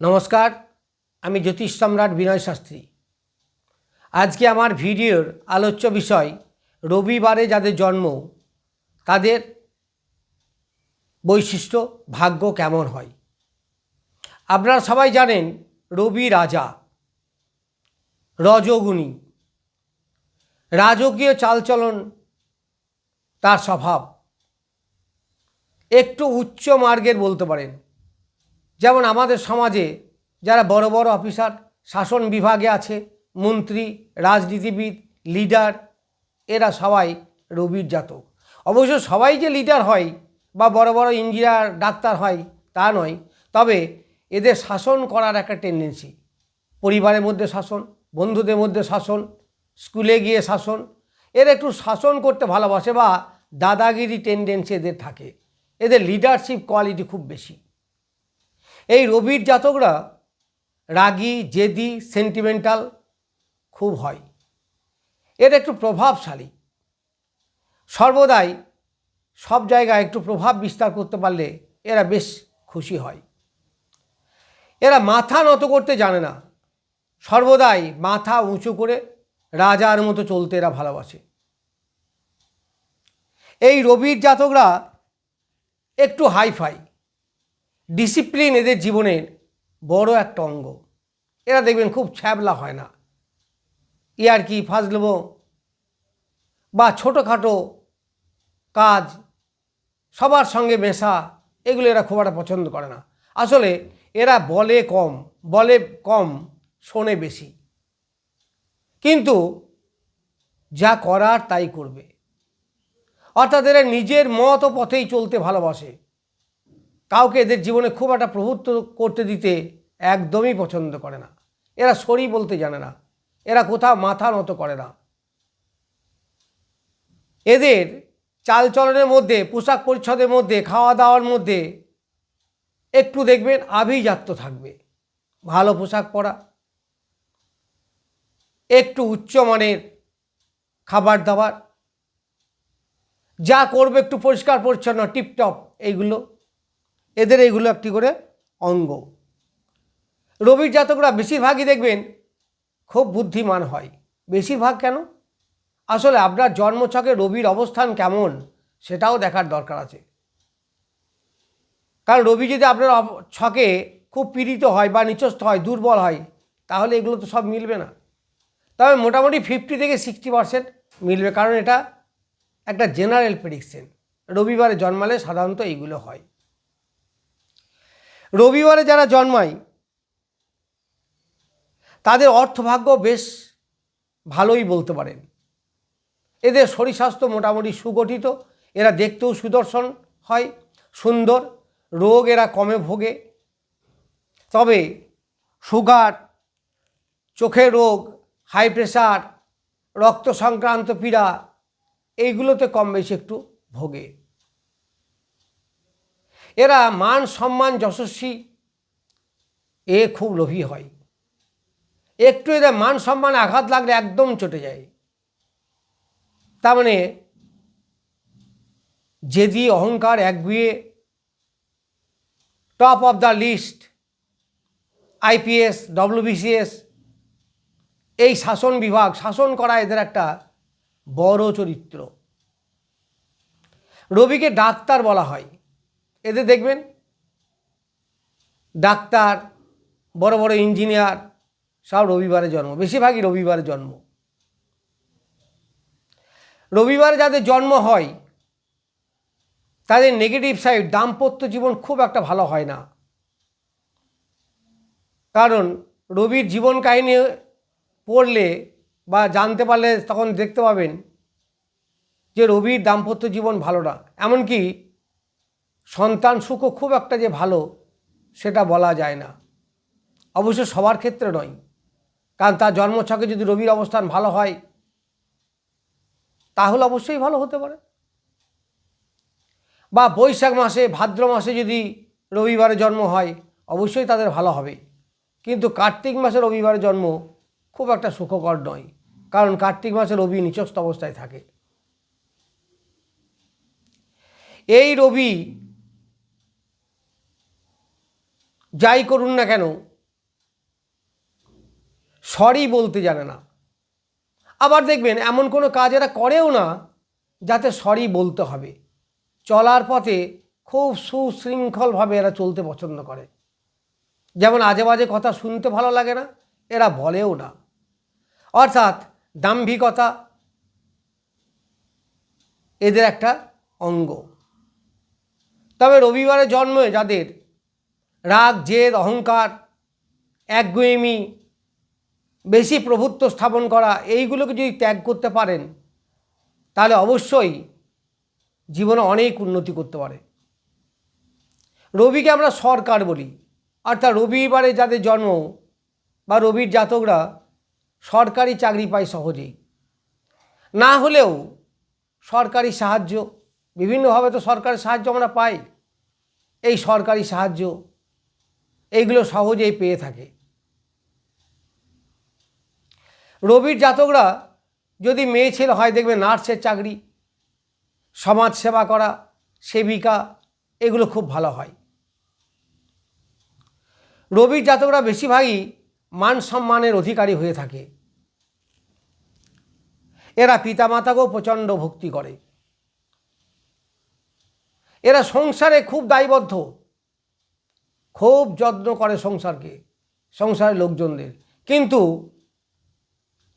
নমস্কার, আমি জ্যোতিষ সম্রাট বিনয় শাস্ত্রী। আজকে আমার ভিডিওর আলোচ্য বিষয়, রবিবারে যাদের জন্ম, তাদের বৈশিষ্ট্য, ভাগ্য কেমন হয়? আপনারা সবাই জানেন, রবি রাজা, রজগুণী। রাজকীয় চালচলন, তার স্বভাব। একটু উচ্চ মার্গের বলতে পারেন। যেমন আমাদের সমাজে যারা বড় বড় অফিসার, শাসন বিভাগে আছে, মন্ত্রী, রাজনীতিবিদ, লিডার, এরা সবাই রবির জাতক। অবশ্য সবাই যে লিডার হয় বা বড় বড় ইঞ্জিনিয়ার, ডাক্তার হয় তা নয়, তবে এদের শাসন করার একটা টেন্ডেন্সি পরিবারের মধ্যে শাসন, বন্ধুদের মধ্যে শাসন, স্কুলে গিয়ে শাসন, এরা একটু শাসন করতে ভালোবাসে বা দাদাগিরি টেন্ডেন্সি এদের থাকে। এদের লিডারশিপ কোয়ালিটি খুব বেশি। এই রবির জাতকরা রাগী, জেদি সেন্টিমেন্টাল খুব হয়। এর একটু প্রভাবশালী। সর্বদাই সব জায়গায় একটু প্রভাব বিস্তার করতে পারলে এরা বেশ খুশি হয়। এরা মাথা নত করতে জানে না। সর্বদাই মাথা উঁচু করে রাজার মতো চলতে এরা ভালোবাসে। এই রবির জাতকরা একটু হাইফাই ডিসিপ্লিন এদের জীবনের বড় একটা অঙ্গ। এরা দেখবেন খুব ছ্যাবলা হয় না। ইয়ার কি ফাজলব বা ছোটোখাটো কাজ, সবার সঙ্গে মেশা, এগুলো এরা খুব একটা পছন্দ করে না। আসলে এরা বলে কম বলে কম, শোনে বেশি। কিন্তু যা করার তাই করবে। অর্থাৎ এরা নিজের মত ও পথেই চলতে ভালোবাসে। কাউকে এদের জীবনে খুব একটা প্রভুত্ব করতে দিতে একদমই পছন্দ করে না। এরা সরি বলতে জানে না। এরা কোথাও মাথা নত করে না। এদের চালচলনের মধ্যে, পোশাক পরিচ্ছদের মধ্যে খাওয়া দাওয়ার মধ্যে একটু দেখবেন আভিজাত্য থাকবে। ভালো পোশাক পরা, একটু উচ্চমানের খাবার দাবার যা করবে একটু পরিষ্কার পরিচ্ছন্ন টিপটপ, এইগুলো এদের এইগুলো একটি করে অঙ্গ। রবির জাতকরা বেশিরভাগই দেখবেন খুব বুদ্ধিমান হয়। বেশিরভাগ কেন? আসলে আপনার জন্মছকে রবির অবস্থান কেমন সেটাও দেখার দরকার আছে। কারণ রবি যদি আপনার ছকে খুব পীড়িত হয় বা নিচস্থ হয়, দুর্বল হয়, তাহলে এগুলো তো সব মিলবে না। তবে মোটামুটি ফিফটি থেকে সিক্সটি পার্সেন্ট মিলবে, কারণ এটা একটা জেনারেল প্রেডিকশন রবিবারে জন্মালে সাধারণত এইগুলো হয়। রবিবারে যারা জন্মায়, তাদের অর্থভাগ্য বেশ ভালোই বলতে পারেন। এদের শরীর স্বাস্থ্য মোটামুটি সুগঠিত, এরা দেখতেও সুদর্শন হয়, সুন্দর, রোগ এরা কমে ভোগে। তবে সুগার, চোখের রোগ, হাই প্রেশার রক্ত সংক্রান্ত পীড়া, এইগুলোতে কম বেশি একটু ভোগে। এরা মান সম্মান যশস্বী। এ খুব লোভী হয়। একটু এদের মান সম্মানে আঘাত লাগলে একদম চটে যায়। তার মানে জেদি অহংকার একগুয়ে top of the list IPS WBCS এই শাসন বিভাগ, শাসন করা এদের একটা বড় চরিত্র। রবিকে ডাক্তার বলা হয়। এদের দেখবেন, ডাক্তার, বড় বড় ইঞ্জিনিয়ার, সব রবিবারে জন্ম, বেশিরভাগই রবিবারে জন্ম। রবিবারে যাদের জন্ম হয়, তাদের নেগেটিভ সাইড দাম্পত্য জীবন খুব একটা ভালো হয় না। কারণ, রবির জীবন কাহিনী পড়লে বা জানতে পারলে তখন দেখতে পাবেন যে রবির দাম্পত্য জীবন ভালো না। এমনকি সন্তান সুখও খুব একটা যে ভালো, সেটা বলা যায় না। অবশ্য সবার ক্ষেত্রে নয়। কারণ তার জন্মছকে যদি রবির অবস্থান ভালো হয়, তাহলে অবশ্যই ভালো হতে পারে। বা বৈশাখ মাসে, ভাদ্র মাসে যদি রবিবারে জন্ম হয়, অবশ্যই তাদের ভালো হবে। কিন্তু কার্তিক মাসে রবিবারে জন্ম খুব একটা সুখকর নয়। কারণ কার্তিক মাসে রবি নিচস্থ অবস্থায় থাকে। এই রবি যাই করুন না কেন সরি বলতে জানে না। আবার দেখবেন এমন কোনো কাজ এরা করেও না যাতে সরি বলতে হবে। চলার পথে খুব সুশৃঙ্খলভাবে এরা চলতে পছন্দ করে। যেমন আজে বাজে কথা শুনতে ভালো লাগে না, এরা বলেও না। অর্থাৎ দাম্ভিকতা এদের একটা অঙ্গ। তবে রবিবারে জন্মে যাদের রাগ, জেদ, অহংকার, একগুয়েমি, বেশি প্রভুত্ব স্থাপন করা, এইগুলোকে যদি ত্যাগ করতে পারেন, তাহলে অবশ্যই জীবনে অনেক উন্নতি করতে পারে। রবিকে আমরা সরকার বলি, অর্থাৎ রবিবারে যাদের জন্ম বা রবির জাতকরা সরকারি চাকরি পায় সহজেই। না হলেও সরকারি সাহায্য, বিভিন্নভাবে তো সরকারি সাহায্য আমরা পাই, এই সরকারি সাহায্য এইগুলো সহজেই পেয়ে থাকে। রবির জাতকরা যদি মেয়ে ছেলে হয়, দেখবে নার্সের চাকরি, সমাজ সেবা করা, সেবিকা, এগুলো খুব ভালো হয়। রবির জাতকরা বেশিরভাগই মান সম্মানের অধিকারী হয়ে থাকে। এরা পিতামাতাকেও প্রচণ্ড ভক্তি করে। এরা সংসারে খুব দায়বদ্ধ। খুব যত্ন করে সংসারকে, সংসারের লোকজনদের। কিন্তু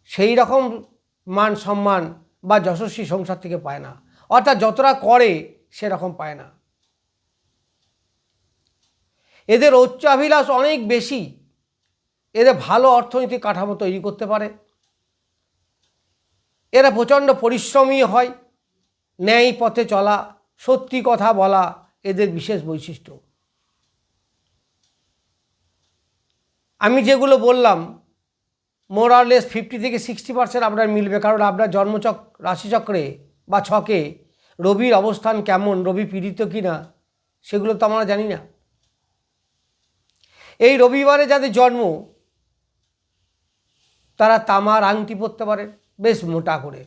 সেই রকম মান সম্মান বা যশস্বী সংসার থেকে পায় না। অর্থাৎ যতটা করে, সেরকম পায় না। এদের উচ্চাভিলাষ অনেক বেশি। এদের ভালো অর্থনৈতিক কাঠামো তৈরি করতে পারে। এরা প্রচণ্ড পরিশ্রমী হয়। ন্যায় পথে চলা, সত্যি কথা বলা এদের বিশেষ বৈশিষ্ট্য। আমি যেগুলো বললাম মোরালেস ফিফটি থেকে সিক্সটি পার্সেন্ট আপনার মিলবে, কারণ আপনার জন্মচক, রাশিচক্রে বা ছকে রবির অবস্থান কেমন, রবি পীড়িত কি না সেগুলো তো আমরা জানি না। এই রবিবারে যাদের জন্ম, তারা তামার আংটি পরতে পারেন বেশ মোটা করে।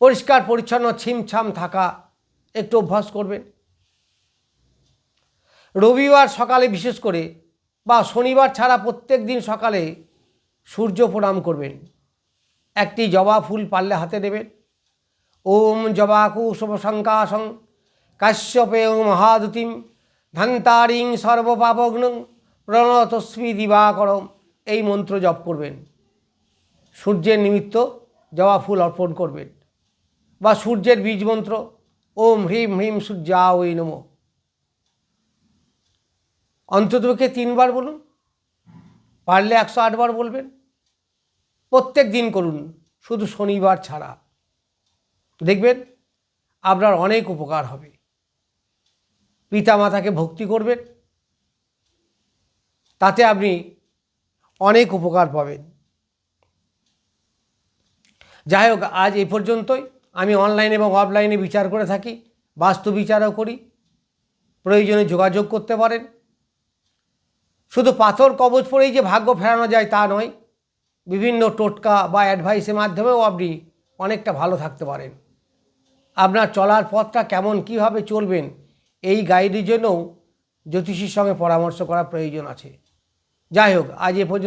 পরিষ্কার, পরিচ্ছন্ন, ছিমছাম থাকা একটু অভ্যাস করবেন। রবিবার সকালে বিশেষ করে বা শনিবার ছাড়া প্রত্যেক দিন সকালে সূর্য প্রণাম করবেন। একটি জবা ফুল পারলে হাতে নেবেন ওম জবা জবাকু শুভশঙ্কাসং কাশ্যপেয় মহাদুতিম ধান্তারিং সর্বপাপগ্ন প্রণতস্মী দিবাকরম। এই মন্ত্র জপ করবেন। সূর্যের নিমিত্ত জবা ফুল অর্পণ করবেন। বা সূর্যের বীজ মন্ত্র, ওম হ্রিম হ্রিম সূর্যা ওই নম। অন্ততপক্ষে তিনবার বলুন। পারলে একশো আটবার বলবেন। প্রত্যেক দিন করুন, শুধু শনিবার ছাড়া। দেখবেন, আপনার অনেক উপকার হবে। পিতামাতাকে ভক্তি করবেন। তাতে আপনি অনেক উপকার পাবেন। যাই হোক, আজ এই পর্যন্তই। আমি অনলাইন এবং অফলাইনে বিচার করে থাকি, বাস্তু বিচারও করি। প্রয়োজনে যোগাযোগ করতে পারেন। শুধু পাথর কবচ পরেই যে ভাগ্য ফেরানো যায় তা নয়, বিভিন্ন টোটকা বা অ্যাডভাইসের মাধ্যমেও আপনি অনেকটা ভালো থাকতে পারেন। আপনার চলার পথটা কেমন, কীভাবে চলবেন, এই গাইডের জন্যও জ্যোতিষীর সঙ্গে পরামর্শ করা প্রয়োজন আছে। যাই হোক, আজ এ পর্যন্ত